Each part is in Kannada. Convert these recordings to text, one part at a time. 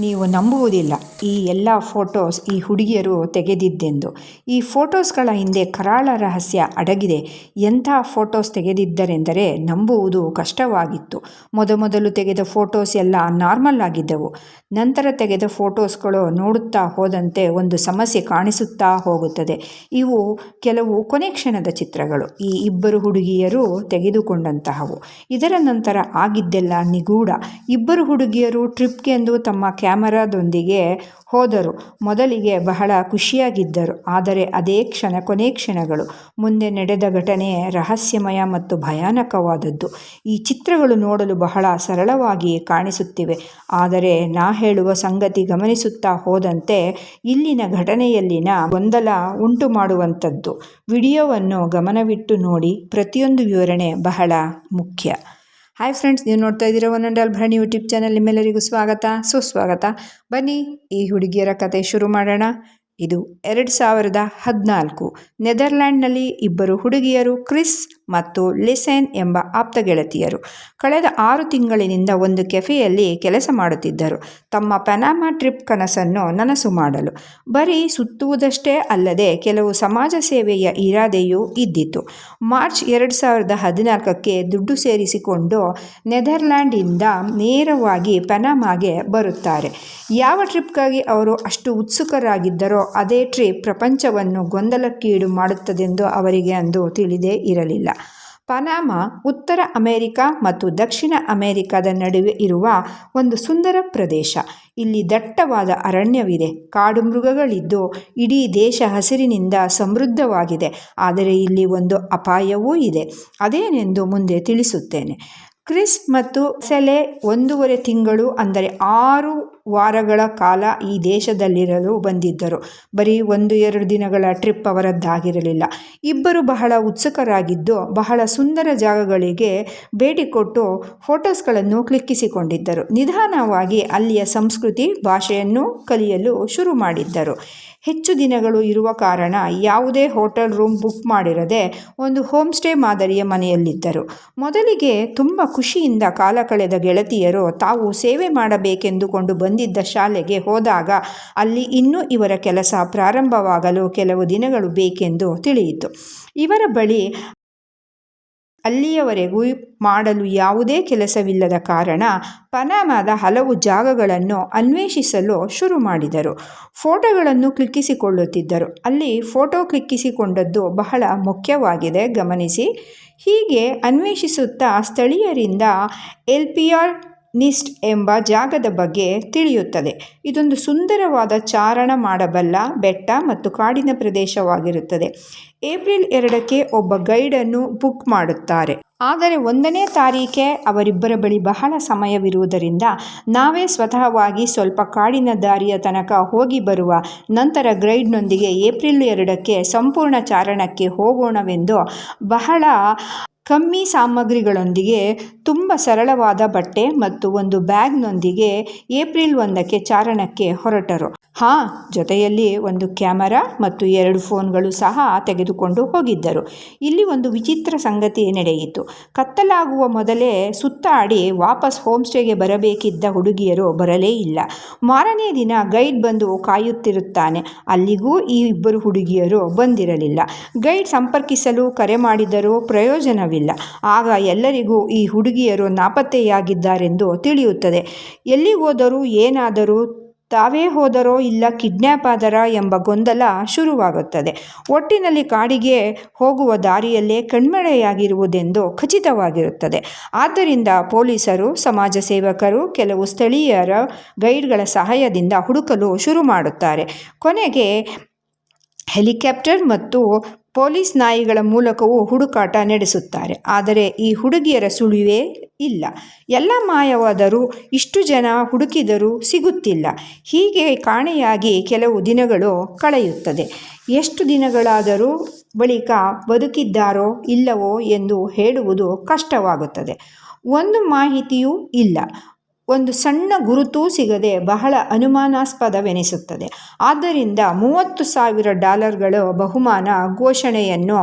ನೀವು ನಂಬುವುದಿಲ್ಲ ಈ ಎಲ್ಲ ಫೋಟೋಸ್ ಈ ಹುಡುಗಿಯರು ತೆಗೆದಿದ್ದೆಂದು. ಈ ಫೋಟೋಸ್ಗಳ ಹಿಂದೆ ಕರಾಳ ರಹಸ್ಯ ಅಡಗಿದೆ. ಎಂಥ ಫೋಟೋಸ್ ತೆಗೆದಿದ್ದರೆಂದರೆ ನಂಬುವುದು ಕಷ್ಟವಾಗಿತ್ತು. ಮೊದಮೊದಲು ತೆಗೆದ ಫೋಟೋಸ್ ಎಲ್ಲ ನಾರ್ಮಲ್ ಆಗಿದ್ದವು. ನಂತರ ತೆಗೆದ ಫೋಟೋಸ್ಗಳು ನೋಡುತ್ತಾ ಹೋದಂತೆ ಒಂದು ಸಮಸ್ಯೆ ಕಾಣಿಸುತ್ತಾ ಹೋಗುತ್ತದೆ. ಇವು ಕೆಲವು ಕೊನೆ ಕ್ಷಣದ ಚಿತ್ರಗಳು. ಈ ಇಬ್ಬರು ಹುಡುಗಿಯರು ತೆಗೆದುಕೊಂಡಂತಹವು. ಇದರ ನಂತರ ಆಗಿದ್ದೆಲ್ಲ ನಿಗೂಢ. ಇಬ್ಬರು ಹುಡುಗಿಯರು ಟ್ರಿಪ್ಗೆಂದು ತಮ್ಮ ಕ್ಯಾಮರಾದೊಂದಿಗೆ ಹೋದರು. ಮೊದಲಿಗೆ ಬಹಳ ಖುಷಿಯಾಗಿದ್ದರು. ಆದರೆ ಅದೇ ಕ್ಷಣ ಕೊನೆ ಕ್ಷಣಗಳು. ಮುಂದೆ ನಡೆದ ಘಟನೆ ರಹಸ್ಯಮಯ ಮತ್ತು ಭಯಾನಕವಾದದ್ದು. ಈ ಚಿತ್ರಗಳು ನೋಡಲು ಬಹಳ ಸರಳವಾಗಿ ಕಾಣಿಸುತ್ತಿವೆ. ಆದರೆ ನಾ ಹೇಳುವ ಸಂಗತಿ ಗಮನಿಸುತ್ತಾ ಹೋದಂತೆ ಇಲ್ಲಿನ ಘಟನೆಯಲ್ಲಿನ ಗೊಂದಲ ಉಂಟು ಮಾಡುವಂಥದ್ದು ವಿಡಿಯೋವನ್ನು ಗಮನವಿಟ್ಟು ನೋಡಿ ಪ್ರತಿಯೊಂದು ವಿವರಣೆ ಬಹಳ ಮುಖ್ಯ. ಹಾಯ್ ಫ್ರೆಂಡ್ಸ್ ನೀವು ನೋಡ್ತಾ ಇದ್ದೀರಾ one and all Bharani YouTube channel ನಿಮ್ಮೆಲ್ಲರಿಗೂ ಸ್ವಾಗತ. ಸುಸ್ವಾಗತ. ಬನ್ನಿ, ಈ ಹುಡುಗಿಯರ ಕತೆ ಶುರು ಮಾಡೋಣ. ಇದು ಎರಡು ಸಾವಿರದ ಹದಿನಾಲ್ಕು. ನೆದರ್ಲ್ಯಾಂಡ್ನಲ್ಲಿ ಇಬ್ಬರು ಹುಡುಗಿಯರು, ಕ್ರಿಸ್ ಮತ್ತು ಲಿಸೆನ್ ಎಂಬ ಆಪ್ತ ಗೆಳತಿಯರು. ಕಳೆದ ಆರು ತಿಂಗಳಿನಿಂದ ಒಂದು ಕೆಫೆಯಲ್ಲಿ ಕೆಲಸ ಮಾಡುತ್ತಿದ್ದರು. ತಮ್ಮ ಪನಾಮಾ ಟ್ರಿಪ್ ಕನಸನ್ನು ನನಸು ಮಾಡಲು. ಬರೀ ಸುತ್ತುವುದಷ್ಟೇ ಅಲ್ಲದೆ ಕೆಲವು ಸಮಾಜ ಸೇವೆಯ ಇರಾದೆಯೂ ಇದ್ದಿತು. ಮಾರ್ಚ್ ಎರಡು ಸಾವಿರದ ಹದಿನಾಲ್ಕಕ್ಕೆ ದುಡ್ಡು ಸೇರಿಸಿಕೊಂಡು ನೆದರ್ಲ್ಯಾಂಡಿಂದ ನೇರವಾಗಿ ಪನಾಮಾಗೆ ಬರುತ್ತಾರೆ. ಯಾವ ಟ್ರಿಪ್ಗಾಗಿ ಅವರು ಅಷ್ಟು ಉತ್ಸುಕರಾಗಿದ್ದರೋ ಅದೇ ಟ್ರಿಪ್ ಪ್ರಪಂಚವನ್ನು ಗೊಂದಲಕ್ಕೀಡು ಮಾಡುತ್ತದೆಂದು ಅವರಿಗೆ ಅಂದು ತಿಳಿದೇ ಇರಲಿಲ್ಲ. ಪನಾಮ, ಉತ್ತರ ಅಮೆರಿಕ ಮತ್ತು ದಕ್ಷಿಣ ಅಮೆರಿಕದ ನಡುವೆ ಇರುವ ಒಂದು ಸುಂದರ ಪ್ರದೇಶ. ಇಲ್ಲಿ ದಟ್ಟವಾದ ಅರಣ್ಯವಿದೆ. ಕಾಡು ಮೃಗಗಳಿದ್ದು ಇಡೀ ದೇಶ ಹಸಿರಿನಿಂದ ಸಮೃದ್ಧವಾಗಿದೆ. ಆದರೆ ಇಲ್ಲಿ ಒಂದು ಅಪಾಯವೂ ಇದೆ. ಅದೇನೆಂದು ಮುಂದೆ ತಿಳಿಸುತ್ತೇನೆ. ಕ್ರಿಸ್ ಮತ್ತು ಸೆಲೆ ಒಂದೂವರೆ ತಿಂಗಳು, ಅಂದರೆ ಆರು ವಾರಗಳ ಕಾಲ ಈ ದೇಶದಲ್ಲಿರಲು ಬಂದಿದ್ದರು. ಬರೀ ಒಂದು ಎರಡು ದಿನಗಳ ಟ್ರಿಪ್ ಅವರದ್ದಾಗಿರಲಿಲ್ಲ. ಇಬ್ಬರು ಬಹಳ ಉತ್ಸುಕರಾಗಿದ್ದು, ಬಹಳ ಸುಂದರ ಜಾಗಗಳಿಗೆ ಭೇಟಿ ಕೊಟ್ಟು ಫೋಟೋಸ್ಗಳನ್ನು ಕ್ಲಿಕ್ಕಿಸಿಕೊಂಡಿದ್ದರು. ನಿಧಾನವಾಗಿ ಅಲ್ಲಿಯ ಸಂಸ್ಕೃತಿ, ಭಾಷೆಯನ್ನು ಕಲಿಯಲು ಶುರು ಮಾಡಿದ್ದರು. ಹೆಚ್ಚು ದಿನಗಳು ಇರುವ ಕಾರಣ ಯಾವುದೇ ಹೋಟೆಲ್ ರೂಮ್ ಬುಕ್ ಮಾಡಿರದೆ ಒಂದು ಹೋಮ್ ಸ್ಟೇ ಮಾದರಿಯ ಮನೆಯಲ್ಲಿದ್ದರು. ಮೊದಲಿಗೆ ತುಂಬ ಖುಷಿಯಿಂದ ಕಾಲ ಕಳೆದ ಗೆಳತಿಯರು ತಾವು ಸೇವೆ ಮಾಡಬೇಕೆಂದುಕೊಂಡು ಬಂದಿದ್ದ ಶಾಲೆಗೆ ಹೋದಾಗ ಅಲ್ಲಿ ಇನ್ನೂ ಇವರ ಕೆಲಸ ಪ್ರಾರಂಭವಾಗಲು ಕೆಲವು ದಿನಗಳು ಬೇಕೆಂದು ತಿಳಿಯಿತು. ಇವರ ಬಳಿ ಅಲ್ಲಿಯವರೆಗೂ ಮಾಡಲು ಯಾವುದೇ ಕೆಲಸವಿಲ್ಲದ ಕಾರಣ ಪನಾಮಾದ ಹಲವು ಜಾಗಗಳನ್ನು ಅನ್ವೇಷಿಸಲು ಶುರು ಮಾಡಿದರು. ಫೋಟೋಗಳನ್ನು ಕ್ಲಿಕ್ಕಿಸಿಕೊಳ್ಳುತ್ತಿದ್ದರು. ಅಲ್ಲಿ ಫೋಟೋ ಕ್ಲಿಕ್ಕಿಸಿಕೊಂಡದ್ದು ಬಹಳ ಮುಖ್ಯವಾಗಿದೆ, ಗಮನಿಸಿ. ಹೀಗೆ ಅನ್ವೇಷಿಸುತ್ತಾ ಸ್ಥಳೀಯರಿಂದ ಎಲ್ ಪಿ ಆರ್ ನಿಸ್ಟ್ ಎಂಬ ಜಾಗದ ಬಗ್ಗೆ ತಿಳಿಯುತ್ತದೆ. ಇದೊಂದು ಸುಂದರವಾದ ಚಾರಣ ಮಾಡಬಲ್ಲ ಬೆಟ್ಟ ಮತ್ತು ಕಾಡಿನ ಪ್ರದೇಶವಾಗಿರುತ್ತದೆ. ಏಪ್ರಿಲ್ ಎರಡಕ್ಕೆ ಒಬ್ಬ ಗೈಡನ್ನು ಬುಕ್ ಮಾಡುತ್ತಾರೆ. ಆದರೆ ಒಂದನೇ ತಾರೀಕೆ ಅವರಿಬ್ಬರ ಬಳಿ ಬಹಳ ಸಮಯವಿರುವುದರಿಂದ ನಾವೇ ಸ್ವತಃವಾಗಿ ಸ್ವಲ್ಪ ಕಾಡಿನ ದಾರಿಯ ತನಕ ಹೋಗಿ ಬರುವ ನಂತರ ಗೈಡ್ನೊಂದಿಗೆ ಏಪ್ರಿಲ್ ಎರಡಕ್ಕೆ ಸಂಪೂರ್ಣ ಚಾರಣಕ್ಕೆ ಹೋಗೋಣವೆಂದು ಬಹಳ ಕಮ್ಮಿ ಸಾಮಗ್ರಿಗಳೊಂದಿಗೆ ತುಂಬ ಸರಳವಾದ ಬಟ್ಟೆ ಮತ್ತು ಒಂದು ಬ್ಯಾಗ್ನೊಂದಿಗೆ ಏಪ್ರಿಲ್ ಒಂದಕ್ಕೆ ಚಾರಣಕ್ಕೆ ಹೊರಟರು. ಹಾಂ, ಜೊತೆಯಲ್ಲಿ ಒಂದು ಕ್ಯಾಮರಾ ಮತ್ತು ಎರಡು ಫೋನ್ಗಳು ಸಹ ತೆಗೆದುಕೊಂಡು ಹೋಗಿದ್ದರು. ಇಲ್ಲಿ ಒಂದು ವಿಚಿತ್ರ ಸಂಗತಿ ನಡೆಯಿತು. ಕತ್ತಲಾಗುವ ಮೊದಲೇ ಸುತ್ತಾಡಿ ವಾಪಸ್ ಹೋಮ್ ಸ್ಟೇಗೆ ಬರಬೇಕಿದ್ದ ಹುಡುಗಿಯರು ಬರಲೇ ಇಲ್ಲ. ಮಾರನೇ ದಿನ ಗೈಡ್ ಬಂದು ಕಾಯುತ್ತಿರುತ್ತಾನೆ. ಅಲ್ಲಿಗೂ ಈ ಇಬ್ಬರು ಹುಡುಗಿಯರು ಬಂದಿರಲಿಲ್ಲ. ಗೈಡ್ ಸಂಪರ್ಕಿಸಲು ಕರೆ ಮಾಡಿದರೂ ಪ್ರಯೋಜನವಿಲ್ಲ. ಆಗ ಎಲ್ಲರಿಗೂ ಈ ಹುಡುಗಿಯರು ನಾಪತ್ತೆಯಾಗಿದ್ದಾರೆಂದು ತಿಳಿಯುತ್ತದೆ. ಎಲ್ಲಿಗೋದರೂ ಏನಾದರೂ ತಾವೇ ಹೋದರೋ ಇಲ್ಲ ಕಿಡ್ನ್ಯಾಪ್ ಆದರ ಎಂಬ ಗೊಂದಲ ಶುರುವಾಗುತ್ತದೆ. ಒಟ್ಟಿನಲ್ಲಿ ಕಾಡಿಗೆ ಹೋಗುವ ದಾರಿಯಲ್ಲೇ ಕಣ್ಮರೆಯಾಗಿರುವುದೆಂದು ಖಚಿತವಾಗಿರುತ್ತದೆ. ಆದ್ದರಿಂದ ಪೊಲೀಸರು, ಸಮಾಜ ಸೇವಕರು, ಕೆಲವು ಸ್ಥಳೀಯರ ಗೈಡ್ಗಳ ಸಹಾಯದಿಂದ ಹುಡುಕಲು ಶುರು ಮಾಡುತ್ತಾರೆ. ಕೊನೆಗೆ ಹೆಲಿಕಾಪ್ಟರ್ ಮತ್ತು ಪೊಲೀಸ್ ನಾಯಿಗಳ ಮೂಲಕವೂ ಹುಡುಕಾಟ ನಡೆಸುತ್ತಾರೆ. ಆದರೆ ಈ ಹುಡುಗಿಯರ ಸುಳಿವೇ ಇಲ್ಲ. ಎಲ್ಲ ಮಾಯವಾದರೂ ಇಷ್ಟು ಜನ ಹುಡುಕಿದರೂ ಸಿಗುತ್ತಿಲ್ಲ. ಹೀಗೆ ಕಾಣೆಯಾಗಿ ಕೆಲವು ದಿನಗಳು ಕಳೆಯುತ್ತದೆ. ಎಷ್ಟು ದಿನಗಳಾದರೂ ಬಳಿಕ ಬದುಕಿದ್ದಾರೋ ಇಲ್ಲವೋ ಎಂದು ಹೇಳುವುದು ಕಷ್ಟವಾಗುತ್ತದೆ. ಒಂದು ಮಾಹಿತಿಯೂ ಇಲ್ಲ. ಒಂದು ಸಣ್ಣ ಗುರುತೂ ಸಿಗದೆ ಬಹಳ ಅನುಮಾನಾಸ್ಪದವೆನಿಸುತ್ತದೆ. ಆದ್ದರಿಂದ ಮೂವತ್ತು ಸಾವಿರ ಡಾಲರ್ಗಳು ಬಹುಮಾನ ಘೋಷಣೆಯನ್ನು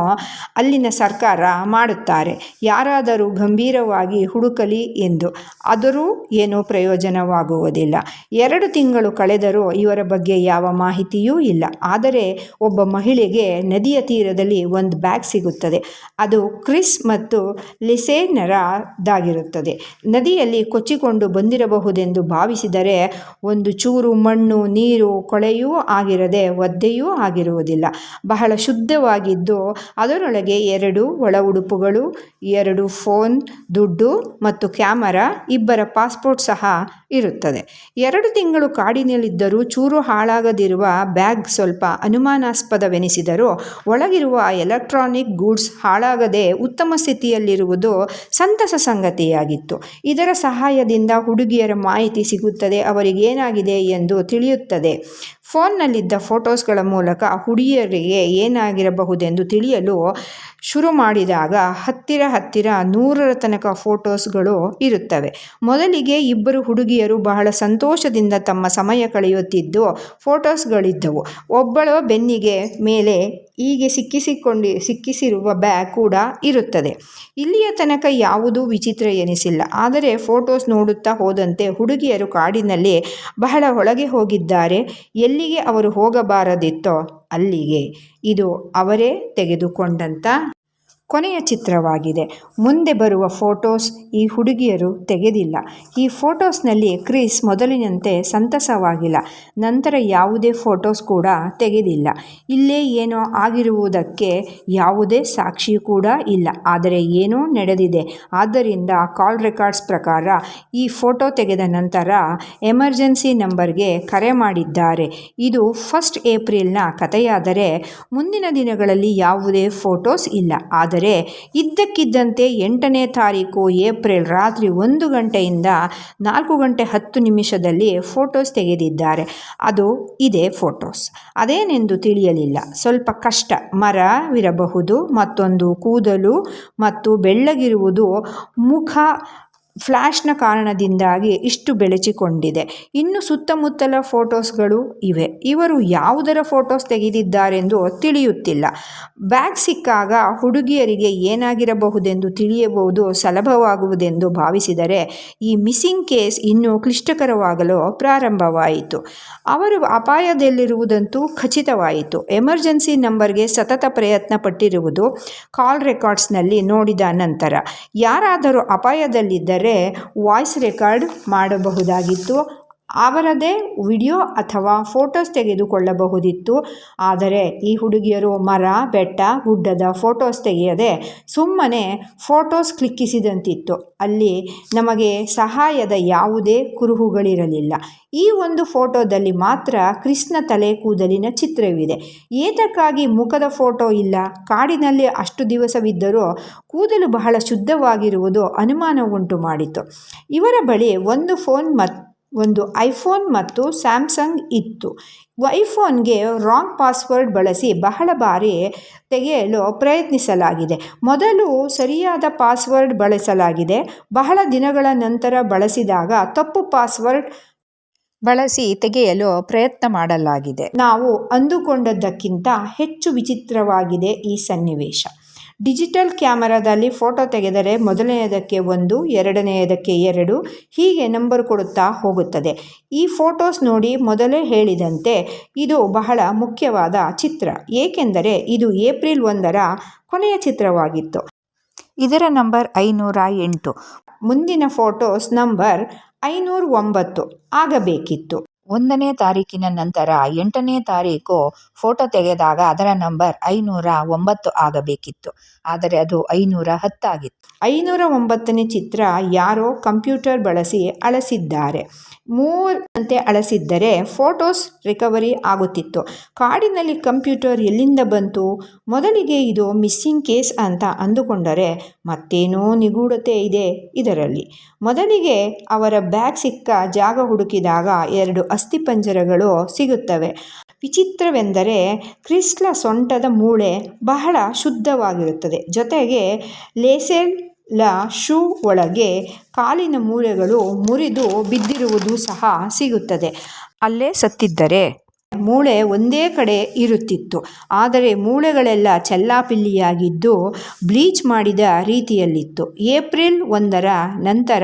ಅಲ್ಲಿನ ಸರ್ಕಾರ ಮಾಡುತ್ತಾರೆ. ಯಾರಾದರೂ ಗಂಭೀರವಾಗಿ ಹುಡುಕಲಿ ಎಂದು. ಆದರೂ ಏನೂ ಪ್ರಯೋಜನವಾಗುವುದಿಲ್ಲ. ಎರಡು ತಿಂಗಳು ಕಳೆದರೂ ಇವರ ಬಗ್ಗೆ ಯಾವ ಮಾಹಿತಿಯೂ ಇಲ್ಲ. ಆದರೆ ಒಬ್ಬ ಮಹಿಳೆಗೆ ನದಿಯ ತೀರದಲ್ಲಿ ಒಂದು ಬ್ಯಾಗ್ ಸಿಗುತ್ತದೆ. ಅದು ಕ್ರಿಸ್ ಮತ್ತು ಲಿಸೇನರದಾಗಿರುತ್ತದೆ. ನದಿಯಲ್ಲಿ ಕೊಚ್ಚಿಕೊಂಡು ಬಂದಿರಬಹುದೆಂದು ಭಾವಿಸಿದರೆ ಒಂದು ಚೂರು ಮಣ್ಣು, ನೀರು ಕೊಳೆಯೂ ಆಗಿರದೆ ಒದ್ದೆಯೂ ಆಗಿರುವುದಿಲ್ಲ. ಬಹಳ ಶುದ್ಧವಾಗಿದ್ದು ಅದರೊಳಗೆ ಎರಡು ಒಳ ಉಡುಪುಗಳು ಎರಡು ಫೋನ್, ದುಡ್ಡು ಮತ್ತು ಕ್ಯಾಮರಾ, ಇಬ್ಬರ ಪಾಸ್ಪೋರ್ಟ್ ಸಹ ಇರುತ್ತದೆ. ಎರಡು ತಿಂಗಳು ಕಾಡಿನಲ್ಲಿದ್ದರೂ ಚೂರು ಹಾಳಾಗದಿರುವ ಬ್ಯಾಗ್ ಸ್ವಲ್ಪ ಅನುಮಾನಾಸ್ಪದವೆನಿಸಿದರೂ ಒಳಗಿರುವ ಎಲೆಕ್ಟ್ರಾನಿಕ್ ಗೂಡ್ಸ್ ಹಾಳಾಗದೆ ಉತ್ತಮ ಸ್ಥಿತಿಯಲ್ಲಿರುವುದು ಸಂತಸ ಸಂಗತಿಯಾಗಿತ್ತು. ಇದರ ಸಹಾಯದಿಂದ ಹುಡುಗಿಯರ ಮಾಹಿತಿ ಸಿಗುತ್ತದೆ ಅವರಿಗೇನಾಗಿದೆ ಎಂದು ತಿಳಿಯುತ್ತದೆ. ಫೋನ್ನಲ್ಲಿದ್ದ ಫೋಟೋಸ್ಗಳ ಮೂಲಕ ಹುಡುಗಿಯರಿಗೆ ಏನಾಗಿರಬಹುದೆಂದು ತಿಳಿಯಲು ಶುರು ಮಾಡಿದಾಗ ಹತ್ತಿರ ಹತ್ತಿರ ನೂರರ ತನಕ ಫೋಟೋಸ್ಗಳು ಇರುತ್ತವೆ. ಮೊದಲಿಗೆ ಇಬ್ಬರು ಹುಡುಗಿಯರು ಬಹಳ ಸಂತೋಷದಿಂದ ತಮ್ಮ ಸಮಯ ಕಳೆಯುತ್ತಿದ್ದು ಫೋಟೋಸ್ಗಳಿದ್ದವು. ಒಬ್ಬಳ ಬೆನ್ನಿಗೆ ಮೇಲೆ ಹೀಗೆ ಸಿಕ್ಕಿಸಿಕೊಂಡು, ಸಿಕ್ಕಿಸಿರುವ ಬ್ಯಾಗ್ ಕೂಡ ಇರುತ್ತದೆ. ಇಲ್ಲಿಯ ತನಕ ಯಾವುದೂ ವಿಚಿತ್ರ ಎನಿಸಿಲ್ಲ. ಆದರೆ ಫೋಟೋಸ್ ನೋಡುತ್ತಾ ಹೋದಂತೆ ಹುಡುಗಿಯರು ಕಾಡಿನಲ್ಲಿ ಬಹಳ ಒಳಗೆ ಹೋಗಿದ್ದಾರೆ. ಎಲ್ಲಿಗೆ ಅವರು ಹೋಗಬಾರದಿತ್ತೋ ಅಲ್ಲಿಗೆ. ಇದು ಅವರೇ ತೆಗೆದುಕೊಂಡಂಥ ಕೊನೆಯ ಚಿತ್ರವಾಗಿದೆ. ಮುಂದೆ ಬರುವ ಫೋಟೋಸ್ ಈ ಹುಡುಗಿಯರು ತೆಗೆದಿಲ್ಲ. ಈ ಫೋಟೋಸ್ನಲ್ಲಿ ಕ್ರಿಸ್ ಮೊದಲಿನಂತೆ ಸಂತಸವಾಗಿಲ್ಲ. ನಂತರ ಯಾವುದೇ ಫೋಟೋಸ್ ಕೂಡ ತೆಗೆದಿಲ್ಲ. ಇಲ್ಲೇ ಏನೋ ಆಗಿರುವುದಕ್ಕೆ ಯಾವುದೇ ಸಾಕ್ಷಿ ಕೂಡ ಇಲ್ಲ. ಆದರೆ ಏನೋ ನಡೆದಿದೆ. ಆದ್ದರಿಂದ ಕಾಲ್ ರೆಕಾರ್ಡ್ಸ್ ಪ್ರಕಾರ ಈ ಫೋಟೋ ತೆಗೆದ ನಂತರ ಎಮರ್ಜೆನ್ಸಿ ನಂಬರ್ಗೆ ಕರೆ ಮಾಡಿದ್ದಾರೆ. ಇದು ಫಸ್ಟ್ ಏಪ್ರಿಲ್ನ ಕಥೆಯಾದರೆ ಮುಂದಿನ ದಿನಗಳಲ್ಲಿ ಯಾವುದೇ ಫೋಟೋಸ್ ಇಲ್ಲ. ಆದರೆ ಇದ್ದಕ್ಕಿದ್ದಂತೆ ಎಂಟನೇ ತಾರೀಕು ಏಪ್ರಿಲ್ ರಾತ್ರಿ ಒಂದು ಗಂಟೆಯಿಂದ ನಾಲ್ಕು ಗಂಟೆ ಹತ್ತು ನಿಮಿಷದಲ್ಲಿ ಫೋಟೋಸ್ ತೆಗೆದಿದ್ದಾರೆ. ಅದು ಇದೇ ಫೋಟೋಸ್. ಅದೇನೆಂದು ತಿಳಿಯಲಿಲ್ಲ. ಸ್ವಲ್ಪ ಕಷ್ಟ. ಮರವಿರಬಹುದು, ಮತ್ತೊಂದು ಕೂದಲು, ಮತ್ತು ಬೆಳ್ಳಗಿರುವುದು ಮುಖ ಫ್ಲ್ಯಾಶ್ನ ಕಾರಣದಿಂದಾಗಿ ಇಷ್ಟು ಬೆಳಚಿಕೊಂಡಿದೆ. ಇನ್ನು ಸುತ್ತಮುತ್ತಲ ಫೋಟೋಸ್ಗಳು ಇವೆ. ಇವರು ಯಾವುದರ ಫೋಟೋಸ್ ತೆಗೆದಿದ್ದಾರೆಂದು ತಿಳಿಯುತ್ತಿಲ್ಲ. ಬ್ಯಾಗ್ ಸಿಕ್ಕಾಗ ಹುಡುಗಿಯರಿಗೆ ಏನಾಗಿರಬಹುದೆಂದು ತಿಳಿಯಬಹುದು, ಸುಲಭವಾಗುವುದೆಂದು ಭಾವಿಸಿದರೆ ಈ ಮಿಸ್ಸಿಂಗ್ ಕೇಸ್ ಇನ್ನೂ ಕ್ಲಿಷ್ಟಕರವಾಗಲು ಪ್ರಾರಂಭವಾಯಿತು. ಅವರು ಅಪಾಯದಲ್ಲಿರುವುದಂತೂ ಖಚಿತವಾಯಿತು. ಎಮರ್ಜೆನ್ಸಿ ನಂಬರ್ಗೆ ಸತತ ಪ್ರಯತ್ನ ಪಟ್ಟಿರುವುದು ಕಾಲ್ ರೆಕಾರ್ಡ್ಸ್ನಲ್ಲಿ ನೋಡಿದ ನಂತರ. ಯಾರಾದರೂ ಅಪಾಯದಲ್ಲಿದ್ದರೆ ವಾಯ್ಸ್ ರೆಕಾರ್ಡ್ ಮಾಡಬಹುದಾಗಿತ್ತು. ಅವರದೇ ವಿಡಿಯೋ ಅಥವಾ ಫೋಟೋಸ್ ತೆಗೆದುಕೊಳ್ಳಬಹುದಿತ್ತು. ಆದರೆ ಈ ಹುಡುಗಿಯರು ಮರ, ಬೆಟ್ಟ, ಗುಡ್ಡದ ಫೋಟೋಸ್ ತೆಗೆಯದೆ ಸುಮ್ಮನೆ ಫೋಟೋಸ್ ಕ್ಲಿಕ್ಕಿಸಿದಂತಿತ್ತು. ಅಲ್ಲಿ ನಮಗೆ ಸಹಾಯದ ಯಾವುದೇ ಕುರುಹುಗಳಿರಲಿಲ್ಲ. ಈ ಒಂದು ಫೋಟೋದಲ್ಲಿ ಮಾತ್ರ ಕೃಷ್ಣ ತಲೆ ಕೂದಲಿನ ಚಿತ್ರವಿದೆ. ಏತಕ್ಕಾಗಿ ಮುಖದ ಫೋಟೋ ಇಲ್ಲ? ಕಾಡಿನಲ್ಲಿ ಅಷ್ಟು ದಿವಸವಿದ್ದರೂ ಕೂದಲು ಬಹಳ ಶುದ್ಧವಾಗಿರುವುದು ಅನುಮಾನ ಉಂಟು ಮಾಡಿತು ಇವರ ಬಳಿ ಒಂದು ಫೋನ್ ಮತ್ತು ಒಂದು ಐಫೋನ್ ಮತ್ತು ಸ್ಯಾಮ್ಸಂಗ್ ಇತ್ತು. ಐಫೋನ್ಗೆ ರಾಂಗ್ ಪಾಸ್ವರ್ಡ್ ಬಳಸಿ ಬಹಳ ಬಾರಿ ತೆಗೆಯಲು ಪ್ರಯತ್ನಿಸಲಾಗಿದೆ. ಮೊದಲು ಸರಿಯಾದ ಪಾಸ್ವರ್ಡ್ ಬಳಸಲಾಗಿದೆ. ಬಹಳ ದಿನಗಳ ನಂತರ ಬಳಸಿದಾಗ ತಪ್ಪು ಪಾಸ್ವರ್ಡ್ ಬಳಸಿ ತೆಗೆಯಲು ಪ್ರಯತ್ನ ಮಾಡಲಾಗಿದೆ. ನಾವು ಅಂದುಕೊಂಡದ್ದಕ್ಕಿಂತ ಹೆಚ್ಚು ವಿಚಿತ್ರವಾಗಿದೆ ಈ ಸನ್ನಿವೇಶ. ಡಿಜಿಟಲ್ ಕ್ಯಾಮರಾದಲ್ಲಿ ಫೋಟೋ ತೆಗೆದರೆ ಮೊದಲನೆಯದಕ್ಕೆ ಒಂದು, ಎರಡನೆಯದಕ್ಕೆ ಎರಡು, ಹೀಗೆ ನಂಬರ್ ಕೊಡುತ್ತಾ ಹೋಗುತ್ತದೆ. ಈ ಫೋಟೋಸ್ ನೋಡಿ ಮೊದಲೇ ಹೇಳಿದಂತೆ ಇದು ಬಹಳ ಮುಖ್ಯವಾದ ಚಿತ್ರ. ಏಕೆಂದರೆ ಇದು ಏಪ್ರಿಲ್ ಒಂದರ ಕೊನೆಯ ಚಿತ್ರವಾಗಿತ್ತು. ಇದರ ನಂಬರ್ ಐನೂರ ಎಂಟು. ಮುಂದಿನ ಫೋಟೋಸ್ ನಂಬರ್ ಐನೂರ ಒಂಬತ್ತು ಆಗಬೇಕಿತ್ತು. ಒಂದನೇ ತಾರೀಕಿನ ನಂತರ ಎಂಟನೇ ತಾರೀಕು ಫೋಟೋ ತೆಗೆದಾಗ ಅದರ ನಂಬರ್ ಐನೂರ ಒಂಬತ್ತು ಆಗಬೇಕಿತ್ತು. ಆದರೆ ಅದು ಐನೂರ ಹತ್ತಾಗಿತ್ತು. ಐನೂರ ಒಂಬತ್ತನೇ ಚಿತ್ರ ಯಾರೋ ಕಂಪ್ಯೂಟರ್ ಬಳಸಿ ಅಳಿಸಿದ್ದಾರೆ. ಮೂರಂತೆ ಅಳಸಿದ್ದರೆ ಫೋಟೋಸ್ ರಿಕವರಿ ಆಗುತ್ತಿತ್ತು. ಕಾಡಿನಲ್ಲಿ ಕಂಪ್ಯೂಟರ್ ಎಲ್ಲಿಂದ ಬಂತು? ಮೊದಲಿಗೆ ಇದು ಮಿಸ್ಸಿಂಗ್ ಕೇಸ್ ಅಂತ ಅಂದುಕೊಂಡರೆ ಮತ್ತೇನೋ ನಿಗೂಢತೆ ಇದೆ ಇದರಲ್ಲಿ. ಮೊದಲಿಗೆ ಅವರ ಬ್ಯಾಗ್ ಸಿಕ್ಕ ಜಾಗ ಹುಡುಕಿದಾಗ ಎರಡು ಅಸ್ಥಿಪಂಜರಗಳು ಸಿಗುತ್ತವೆ. ವಿಚಿತ್ರವೆಂದರೆ ಕ್ರಿಸ್ಲ ಸೊಂಟದ ಮೂಳೆ ಬಹಳ ಶುದ್ಧವಾಗಿರುತ್ತದೆ. ಜೊತೆಗೆ ಲೇಸೆಲ್ ಲ ಶೂ ಒಳಗೆ ಕಾಲಿನ ಮೂಳೆಗಳು ಮುರಿದು ಬಿದ್ದಿರುವುದು ಸಹ ಸಿಗುತ್ತದೆ. ಅಲ್ಲೇ ಸತ್ತಿದ್ದರೆ ಮೂಳೆ ಒಂದೇ ಕಡೆ ಇರುತ್ತಿತ್ತು. ಆದರೆ ಮೂಳೆಗಳೆಲ್ಲ ಚೆಲ್ಲಾಪಿಲ್ಲಿಯಾಗಿದ್ದು ಬ್ಲೀಚ್ ಮಾಡಿದ ರೀತಿಯಲ್ಲಿತ್ತು. ಏಪ್ರಿಲ್ ಒಂದರ ನಂತರ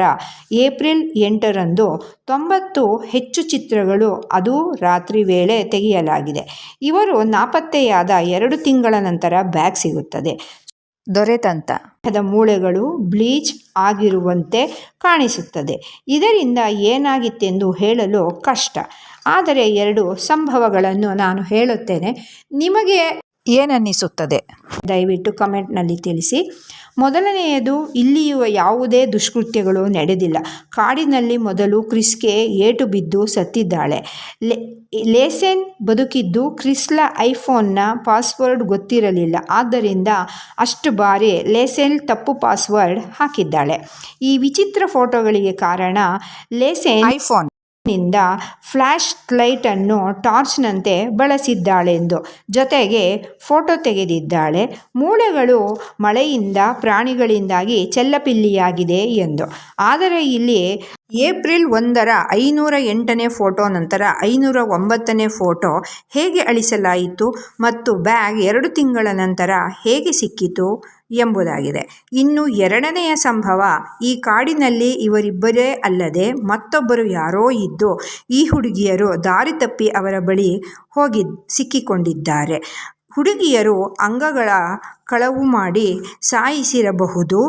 ಏಪ್ರಿಲ್ ಎಂಟರಂದು ತೊಂಬತ್ತು ಹೆಚ್ಚು ಚಿತ್ರಗಳು ಅದು ರಾತ್ರಿ ವೇಳೆ ತೆಗೆಯಲಾಗಿದೆ. ಇವರು ನಾಪತ್ತೆಯಾದ ಎರಡು ತಿಂಗಳ ನಂತರ ಬ್ಯಾಗ್ ಸಿಗುತ್ತದೆ. ದೊರೆತಂತ. ದೇಹದ ಮೂಳೆಗಳು ಬ್ಲೀಚ್ ಆಗಿರುವಂತೆ ಕಾಣಿಸುತ್ತದೆ. ಇದರಿಂದ ಏನಾಗಿತ್ತೆಂದು ಹೇಳಲು ಕಷ್ಟ. ಆದರೆ ಎರಡು ಸಂಭವಗಳನ್ನು ನಾನು ಹೇಳುತ್ತೇನೆ. ನಿಮಗೆ ಏನನ್ನಿಸುತ್ತದೆ? ದಯವಿಟ್ಟು ಕಮೆಂಟ್ನಲ್ಲಿ ತಿಳಿಸಿ. ಮೊದಲನೆಯದು ಇಲ್ಲಿಯುವ ಯಾವುದೇ ದುಷ್ಕೃತ್ಯಗಳು ನಡೆದಿಲ್ಲ. ಕಾಡಿನಲ್ಲಿ ಮೊದಲು ಕ್ರಿಸ್ಗೆ ಏಟು ಬಿದ್ದು ಸತ್ತಿದ್ದಾಳೆ. ಲೇಸೆನ್ ಬದುಕಿದ್ದು ಕ್ರಿಸ್ಲ ಐಫೋನ್ನ ಪಾಸ್ವರ್ಡ್ ಗೊತ್ತಿರಲಿಲ್ಲ. ಆದ್ದರಿಂದ ಅಷ್ಟು ಬಾರಿ ಲೇಸೆನ್ ತಪ್ಪು ಪಾಸ್ವರ್ಡ್ ಹಾಕಿದ್ದಾಳೆ. ಈ ವಿಚಿತ್ರ ಫೋಟೋಗಳಿಗೆ ಕಾರಣ ಲೇಸೆನ್ ಐಫೋನ್. ನಿಂದ ಫ್ಲ್ಯಾಶ್ ಲೈಟನ್ನು ಟಾರ್ಚ್ನಂತೆ ಬಳಸಿದ್ದಾಳೆಂದು. ಜೊತೆಗೆ ಫೋಟೋ ತೆಗೆದಿದ್ದಾಳೆ. ಮೂಳೆಗಳು ಮಳೆಯಿಂದ ಪ್ರಾಣಿಗಳಿಂದಾಗಿ ಚೆಲ್ಲಪಿಲ್ಲಿಯಾಗಿದೆ ಎಂದು. ಆದರೆ ಇಲ್ಲಿ ಏಪ್ರಿಲ್ ಒಂದರ ಐನೂರ ಎಂಟನೇ ಫೋಟೋ, ನಂತರ ಐನೂರ ಒಂಬತ್ತನೇ ಫೋಟೋ ಹೇಗೆ ಅಳಿಸಲಾಯಿತು ಮತ್ತು ಬ್ಯಾಗ್ ಎರಡು ತಿಂಗಳ ನಂತರ ಹೇಗೆ ಸಿಕ್ಕಿತು? ಎಂಬುದಾಗಿದೆ. ಇನ್ನು ಎರಡನೆಯ ಸಂಭವ, ಈ ಕಾಡಿನಲ್ಲಿ ಇವರಿಬ್ಬರೇ ಅಲ್ಲದೆ ಮತ್ತೊಬ್ಬರು ಯಾರೋ ಇದ್ದು, ಈ ಹುಡುಗಿಯರು ದಾರಿ ತಪ್ಪಿ ಅವರ ಬಳಿ ಹೋಗಿ ಸಿಕ್ಕಿಕೊಂಡಿದ್ದಾರೆ. ಹುಡುಗಿಯರು ಅಂಗಗಳ ಕಳವು ಮಾಡಿ ಸಾಯಿಸಿರಬಹುದು.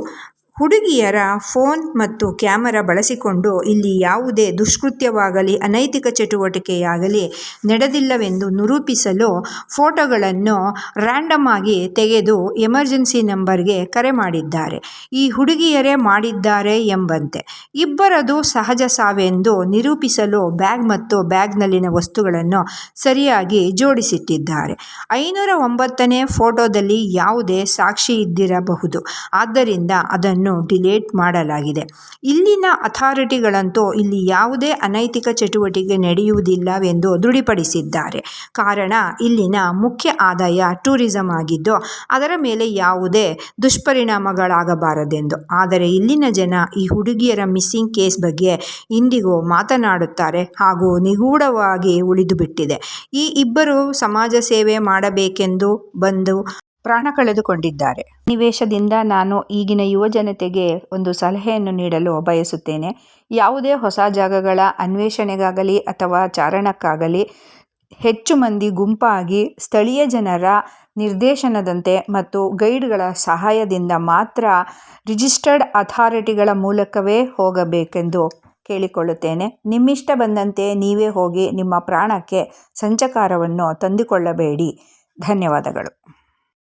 ಹುಡುಗಿಯರ ಫೋನ್ ಮತ್ತು ಕ್ಯಾಮರಾ ಬಳಸಿಕೊಂಡು ಇಲ್ಲಿ ಯಾವುದೇ ದುಷ್ಕೃತ್ಯವಾಗಲಿ, ಅನೈತಿಕ ಚಟುವಟಿಕೆಯಾಗಲಿ ನಡೆದಿಲ್ಲವೆಂದು ನಿರೂಪಿಸಲು ಫೋಟೋಗಳನ್ನು ರ್ಯಾಂಡಮ್ ಆಗಿ ತೆಗೆದು ಎಮರ್ಜೆನ್ಸಿ ನಂಬರ್ಗೆ ಕರೆ ಮಾಡಿದ್ದಾರೆ. ಈ ಹುಡುಗಿಯರೇ ಮಾಡಿದ್ದಾರೆ ಎಂಬಂತೆ. ಇಬ್ಬರದು ಸಹಜ ಸಾವೆಂದು ನಿರೂಪಿಸಲು ಬ್ಯಾಗ್ ಮತ್ತು ಬ್ಯಾಗ್ನಲ್ಲಿನ ವಸ್ತುಗಳನ್ನು ಸರಿಯಾಗಿ ಜೋಡಿಸಿಟ್ಟಿದ್ದಾರೆ. ಐನೂರ ಒಂಬತ್ತನೇ ಫೋಟೋದಲ್ಲಿ ಯಾವುದೇ ಸಾಕ್ಷಿ ಇದ್ದಿರಬಹುದು. ಆದ್ದರಿಂದ ಅದನ್ನು ಡಿಲೀಟ್ ಮಾಡಲಾಗಿದೆ. ಇಲ್ಲಿನ ಅಥಾರಿಟಿಗಳಂತೂ ಇಲ್ಲಿ ಯಾವುದೇ ಅನೈತಿಕ ಚಟುವಟಿಕೆ ನಡೆಯುವುದಿಲ್ಲವೆಂದು ದೃಢಪಡಿಸಿದ್ದಾರೆ ಕಾರಣ, ಇಲ್ಲಿನ ಮುಖ್ಯ ಆದಾಯ ಟೂರಿಸಂ ಆಗಿದ್ದು, ಅದರ ಮೇಲೆ ಯಾವುದೇ ದುಷ್ಪರಿಣಾಮಗಳಾಗಬಾರದೆಂದು. ಆದರೆ ಇಲ್ಲಿನ ಜನ ಈ ಹುಡುಗಿಯರ ಮಿಸ್ಸಿಂಗ್ ಕೇಸ್ ಬಗ್ಗೆ ಇಂದಿಗೂ ಮಾತನಾಡುತ್ತಾರೆ ಹಾಗೂ ನಿಗೂಢವಾಗಿ ಉಳಿದುಬಿಟ್ಟಿದೆ. ಈ ಇಬ್ಬರು ಸಮಾಜ ಸೇವೆ ಮಾಡಬೇಕೆಂದು ಬಂದು ಪ್ರಾಣ ಕಳೆದುಕೊಂಡಿದ್ದಾರೆ. ನಿವೇಶದಿಂದ ನಾನು ಈಗಿನ ಯುವ ಜನತೆಗೆ ಒಂದು ಸಲಹೆಯನ್ನು ನೀಡಲು ಬಯಸುತ್ತೇನೆ. ಯಾವುದೇ ಹೊಸ ಜಾಗಗಳ ಅನ್ವೇಷಣೆಗಾಗಲಿ ಅಥವಾ ಚಾರಣಕ್ಕಾಗಲಿ ಹೆಚ್ಚು ಮಂದಿ ಗುಂಪಾಗಿ ಸ್ಥಳೀಯ ಜನರ ನಿರ್ದೇಶನದಂತೆ ಮತ್ತು ಗೈಡ್ಗಳ ಸಹಾಯದಿಂದ ಮಾತ್ರ ರಿಜಿಸ್ಟರ್ಡ್ ಅಥಾರಿಟಿಗಳ ಮೂಲಕವೇ ಹೋಗಬೇಕೆಂದು ಕೇಳಿಕೊಳ್ಳುತ್ತೇನೆ. ನಿಮ್ಮಿಷ್ಟ ಬಂದಂತೆ ನೀವೇ ಹೋಗಿ ನಿಮ್ಮ ಪ್ರಾಣಕ್ಕೆ ಸಂಚಕಾರವನ್ನು ತಂದುಕೊಳ್ಳಬೇಡಿ. ಧನ್ಯವಾದಗಳು.